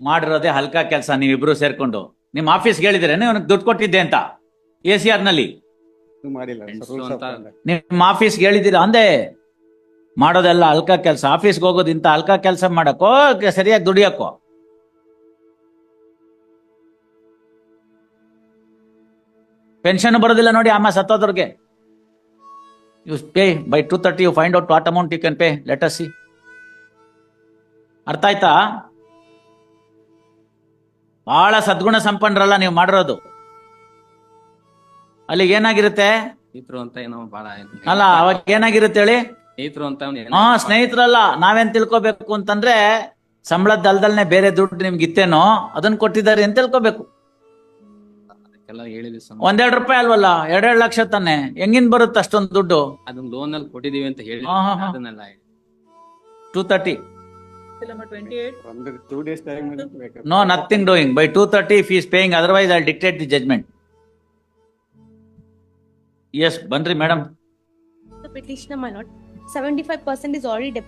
ಮಾಡಿರೋದೇ ಹಲ್ಕ ಕೆಲಸ ನೀವಿಬ್ರು ಸೇರ್ಕೊಂಡು. ನಿಮ್ಮ ಆಫೀಸ್ ಹೇಳಿದ್ರೇನೆ ಅವ್ನಿಗೆ ದುಡ್ಡು ಕೊಟ್ಟಿದ್ದೆ ಅಂತ. ಎ ಸಿ ಆರ್ನಲ್ಲಿ ನಿಮ್ ಆಫೀಸ್ಗೆ ಹೇಳಿದಿರ ಅಂದೆ. ಮಾಡೋದೆಲ್ಲ ಹಲ್ಕ ಕೆಲಸ ಆಫೀಸ್ಗೆ ಹೋಗೋದು ಇಂತ ಹಲ್ಕ ಕೆಲಸ ಮಾಡಕ್ಕೋ ಸರಿಯಾಗಿ ದುಡಿಯಕ್ಕೋ? ಪೆನ್ಷನ್ ಬರೋದಿಲ್ಲ ನೋಡಿ ಅಮ್ಮ ಸತ್ತೋದ್ರಿಗೆ. You pay by two thirty you find out what amount you can pay let us see ಅರ್ಥ ಆಯ್ತಾ? ಬಹಳ ಸದ್ಗುಣ ಸಂಪನ್ನರಲ್ಲ ನೀವು ಮಾಡಿರೋದು. ಅಲ್ಲಿಗೆ ಏನಾಗಿರುತ್ತೆ? ಸ್ನೇಹಿತರು ಅಂತ ಏನೋ ಬಹಳ ಅಲ್ಲ ಅವಾಗ ಏನಾಗಿರುತ್ತೆ ಹೇಳಿ? ಸ್ನೇಹಿತರು ಅಂತ ಹಾ ಸ್ನೇಹಿತರಲ್ಲ ನಾವೇನ್ ತಿಳ್ಕೊಬೇಕು ಅಂತಂದ್ರೆ ಸಂಬಳದ ಅಲ್ದಲ್ನೆ ಬೇರೆ ದುಡ್ಡು ನಿಮ್ಗೆ ಇತ್ತೇನೋ ಅದನ್ನ ಕೊಟ್ಟಿದ್ದಾರೆ ಅಂತ ತಿಳ್ಕೊಬೇಕು. ಒಂದೆರಡು ರೂಪಾಯಿ ಅಲ್ವಲ್ಲ ಎರಡೆರಡು ಲಕ್ಷ ತಾನೆ? ಹೆಂಗಿನ್ ಬರುತ್ತೆ ಅಷ್ಟೊಂದು ದುಡ್ಡು? ಅದನ್ನ ಲೋನ್ ಅಲ್ಲಿ ಕೊಟ್ಟಿದೀವಿ ಅಂತ ಹೇಳಿ ಟೂ ಹಾ, number no nothing doing by 230 if you is paying otherwise I will dictate yes ಬಂದ್ರಿ madam the petition number 75% is already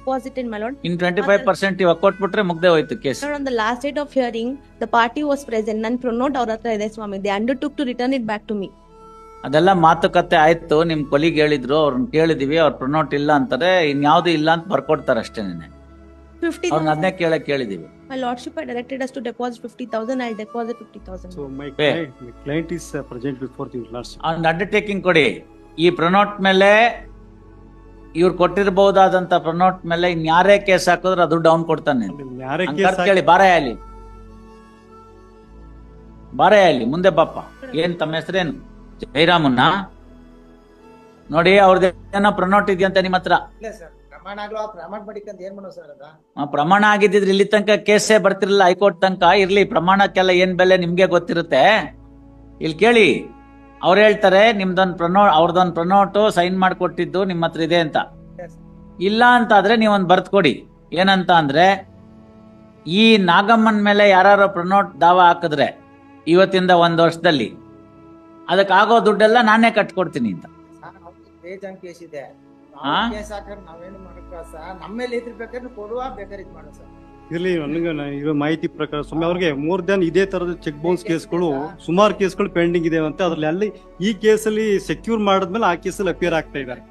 in ಮಲ อน ಇನ್ 25% ಇರ್ ಮುಗ್ದೇ ಹೋಯ್ತು case so on the last date of hearing the party was present. None pro note ಅವರತ್ರ ಇದೆ ಸ್ವಾಮಿ they undertook to ಆಯ್ತು ನಿಮ್ಮ ಕೊಳಿಗೆ ಹೇಳಿದ್ರು ಅವ್ರನ್ನ ಕೇಳಿದೀವಿ ಅವ್ರ ಪ್ರೊನೋಟ್ ಇಲ್ಲ ಅಂತಾರೆ ಇನ್ಯಾವುದೇ ಇಲ್ಲ ಅಂತ ಬರಕೊಡ್ತಾರೆ ಅಷ್ಟೇನೇ Fifty ಅವ್ರನ್ನ ಅದನ್ನೇ thousand. ಕೇಳಕ್ ಕೇಳಿದೀವಿ. My lordship had directed us to deposit fifty thousand, I'll deposit fifty thousand. So my Pay. client, my client is uh, present before the lordship. ಅವ್ನ ಅಂಡರ್ಟೇಕಿಂಗ್ ಕೊಡಿ. ಈ ಪ್ರನೋಟ್ ಮೇಲೆ ಇವ್ರು ಕೊಟ್ಟಿರಬಹುದಾದಂತ ಪ್ರನೋಟ್ ಮೇಲೆ ಇನ್ಯಾರೇ ಕೇಸ್ ಹಾಕಿದ್ರೆ ಅದು ಡೌನ್ ಕೊಡ್ತಾನೆ ಅಲ್ಲಿ ಯಾರೇ ಹಂಗ್ ಕೇಸ್ ಕರ್ದ್ ಕೇಳಿ ಬಾರೇ ಅಲ್ಲಿ. ಬಾರೇ ಅಲ್ಲಿ ಮುಂದೆ ಬಾಪ ಏನ್ ತಮ್ಮ ಹೆಸರೇನು ಜೈರಾಮನ್ನ ನೋಡಿ ಅವ್ರದ್ದೇನೋ ಪ್ರನೋಟ್ ಇದೆಯಂತ ನಿಮ್ಮ ಹತ್ರ. ಇಲ್ಲ ಸರ್ ಪ್ರಮಾಣ ಆಗ್ಲೋ ಪ್ರಮಾಣ ಮಾಡಿಕಂತ ಏನ್ ಮಾಡೋ ಸರ್ ಅದ? ಪ್ರಮಾಣ ಆಗಿದ್ದಿದ್ರೆ ಇಲ್ಲಿ ತನಕ ಕೇಸೇ ಬರ್ತಿರಲಿಲ್ಲ ಹೈಕೋರ್ಟ್ ತನಕ. ಇರ್ಲಿ ಪ್ರಮಾಣಕ್ಕೆಲ್ಲ ಏನ್ ಬೆಲೆ ನಿಮ್ಗೆ ಗೊತ್ತಿರುತ್ತೆ? ಇಲ್ಲಿ ಕೇಳಿ. ಅವ್ರು ಹೇಳ್ತಾರೆ ನಿಮ್ದೊಂದು ಪ್ರನೋ ಅವ್ರದೊಂದು ಪ್ರನೋಟು ಸೈನ್ ಮಾಡಿಕೊಟ್ಟಿದ್ದು ನಿಮ್ಮ ಹತ್ರ ಇದೆ ಅಂತ. ಇಲ್ಲ ಅಂತ ಆದ್ರೆ ನೀವೊಂದು ಬರ್ತ್ ಕೊಡಿ. ಏನಂತ ಅಂದ್ರೆ ಈ ನಾಗಮ್ಮನ್ ಮೇಲೆ ಯಾರು ಪ್ರನೋಟ್ ದಾವ ಹಾಕಿದ್ರೆ ಇವತ್ತಿಂದ ಒಂದ್ ವರ್ಷದಲ್ಲಿ ಅದಕ್ಕಾಗೋ ದುಡ್ಡೆಲ್ಲ ನಾನೇ ಕಟ್ಕೊಡ್ತೀನಿ ಅಂತ. ಮಾಡೋ ಇರ್ಲಿ ನನಗೆ ಇರೋ ಮಾಹಿತಿ ಪ್ರಕಾರ ಸುಮ್ಮನೆ ಅವ್ರಿಗೆ ಮೋರ್ ದನ್ ಇದೇ ತರದ ಚೆಕ್ ಬೌನ್ಸ್ ಕೇಸ್ಗಳು ಸುಮಾರು ಕೇಸ್ಗಳು ಪೆಂಡಿಂಗ್ ಇದೆ ಅಂತ ಅದ್ರಲ್ಲಿ ಅಲ್ಲಿ ಈ ಕೇಸಲ್ಲಿ ಸೆಕ್ಯೂರ್ ಮಾಡಿದ್ಮೇಲೆ ಆ ಕೇಸಲ್ಲಿ ಅಪಿಯರ್ ಆಗ್ತಾ ಇದ್ದಾರೆ.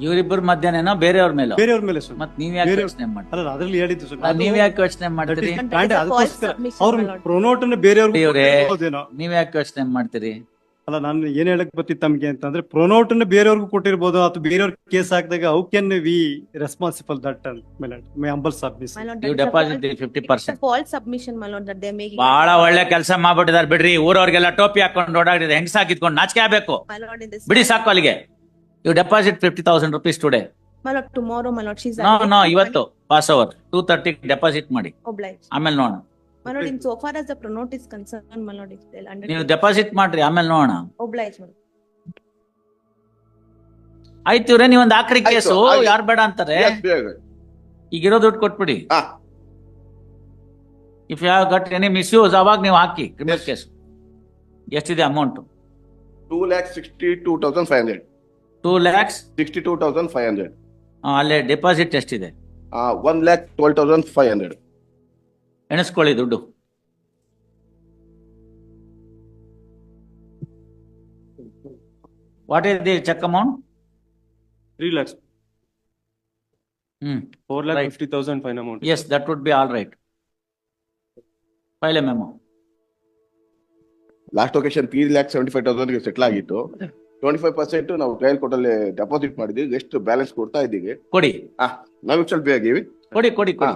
ಇವರಿಬ್ಬರ ಮಧ್ಯಾಹ್ನ ಬೇರೆಯವ್ರ ಮೇಲೆ? ಬೇರೆಯವ್ರ ಮೇಲೆ ಸರ್. ಮತ್ತೆ ನೀವ್ ಯಾಕೆ ಯೋಚನೆ ಮಾಡ್ತೀರಿ? ಅಲ್ಲ ಅದ್ರಲ್ಲಿ ಹೇಳಿದ್ದು ಸರ್ ಸುಮ್ಮನೆ ನೀವ್ ಯಾಕೆ ಯೋಚನೆ ಮಾಡ್ತೀರಿ? ಅವ್ರ ಪ್ರೊನೋಟ್ ಬೇರೆಯವ್ರಿಗೆ. ನೀವ್ ಯಾಕೆ ಯೋಚನೆ ಮಾಡ್ತೀರಿ? ಅಲ್ಲ ನಾನು ಏನ್ ಹೇಳಕ್ ಬರ್ತಿತ್ತು ತಮ್ಗೆ ಅಂತಂದ್ರೆ ಪ್ರೊನೋಟ್ ಅನ್ನ ಬೇರೆಯವ್ರಿಗೂ ಕೊಟ್ಟಿರ್ಬೋದು ಅಥವಾ ಬೇರೆಯವ್ರ ಕೇಸ್ ಹಾಕಿದಾಗ how can we responsible that ಮೇಲೆ my humble submission you deposit fifty they're ಬಹಳ ಒಳ್ಳೆ ಕೆಲಸ ಮಾಡ್ಬಿಟ್ಟಿದ್ದಾರೆ ಬಿಡ್ರಿ. ಊರವ್ರಿಗೆಲ್ಲ ಟೋಪಿ ಹಾಕೊಂಡು ಓಡಾಡಿದ್ರೆ ಹೆಂಗ್ ಸಾಕಿದ್ಕೊಂಡು ನಾಚಿಕೆ ಆಗ್ಬೇಕು. ಬಿಡಿ ಸಾಕು ಅಲ್ಲಿಗೆ. You deposit fifty thousand rupees today ಇವತ್ತು pass over two thirty deposit ಮಾಡಿ. ಆಮೇಲೆ ನೋಡೋಣ. ಡೆಪಾಸಿಟ್ ಮಾಡ್ರಿ ಆಮೇಲೆ ನೋಡೋಣ. ನೀವ್ ಒಂದ್ ಹಾಕ್ರಿ ಕೇಸು ಯಾರು ಬೇಡ ಅಂತಾರೆ? ಈಗಿರೋ ದುಡ್ಡು ಕೊಟ್ಬಿಡಿ. ಇಫ್ ಯಾವ ಘಟ್ ಎನಿ ಮಿಸ್ ಯೂಸ್ ಅವಾಗ ನೀವು ಹಾಕಿ ಕ್ರಿಮಿನಲ್ ಕೇಸ್ ಎಷ್ಟಿದೆ amount two lakhs sixty two thousand five hundred two lakhs sixty two thousand five hundred ಅಲ್ಲೇ ಡೆಪಾಸಿಟ್ ಎಷ್ಟಿದೆ? One lakh twelve thousand five hundred ಎಣಿಸ್ಕೊಳ್ಳಿ ದುಡ್ಡು. What is the cheque amount three lakhs hmm four lakh fifty thousand fine amount yes that would be all right file a memo last location three lakhs seventy five ತೌಸಂಡ್ಗೆ settle ಆಗಿತ್ತು. Twenty five percent ನಾವು trial ಕೋರ್ಟಲ್ಲಿ deposit ಮಾಡಿದ್ವಿ. ಎಷ್ಟು balance ಕೊಡ್ತಾ ಇದ್ದೀವಿ. ಕೊಡಿ. ನಾವು ಸ್ವಲ್ಪ ಆಗಿವಿ. ಕೊಡಿ ಕೊಡಿ ಕೊಡಿ.